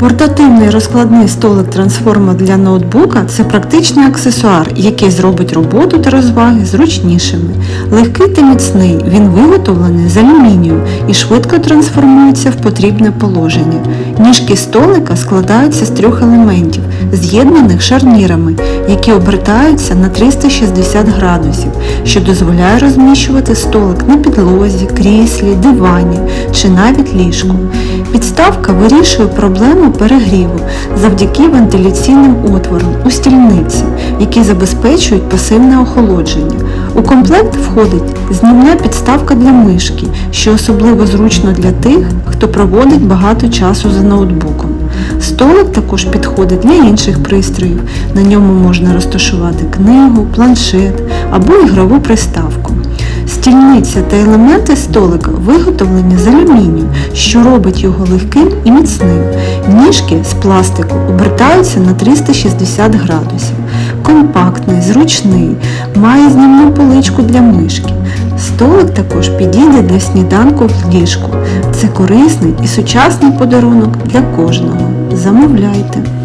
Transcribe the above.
Портативний розкладний столик трансформа для ноутбука це практичний аксесуар, який зробить роботу та розваги зручнішими. Легкий та міцний, він виготовлений з алюмінію і швидко трансформується в потрібне положення. Ніжки столика складаються з трьох елементів, з'єднаних шарнірами, які обертаються на 360 градусів, що дозволяє розміщувати столик на підлозі, кріслі, дивані чи навіть ліжку. Підставка вирішує проблему перегріву завдяки вентиляційним отворам у стільниці, які забезпечують пасивне охолодження. У комплект входить знімна підставка для мишки, що особливо зручно для тих, хто проводить багато часу за ноутбуком. Столик також підходить для інших пристроїв. На ньому можна розташувати книгу, планшет або ігрову приставку. Стільниця та елементи столика виготовлені з алюмінію, що робить його легким і міцним. Ніжки з пластику обертаються на 360 градусів. Компактний, зручний, має знімну поличку для мишки. Столик також підійде для сніданку в ліжку. Це корисний і сучасний подарунок для кожного. Замовляйте!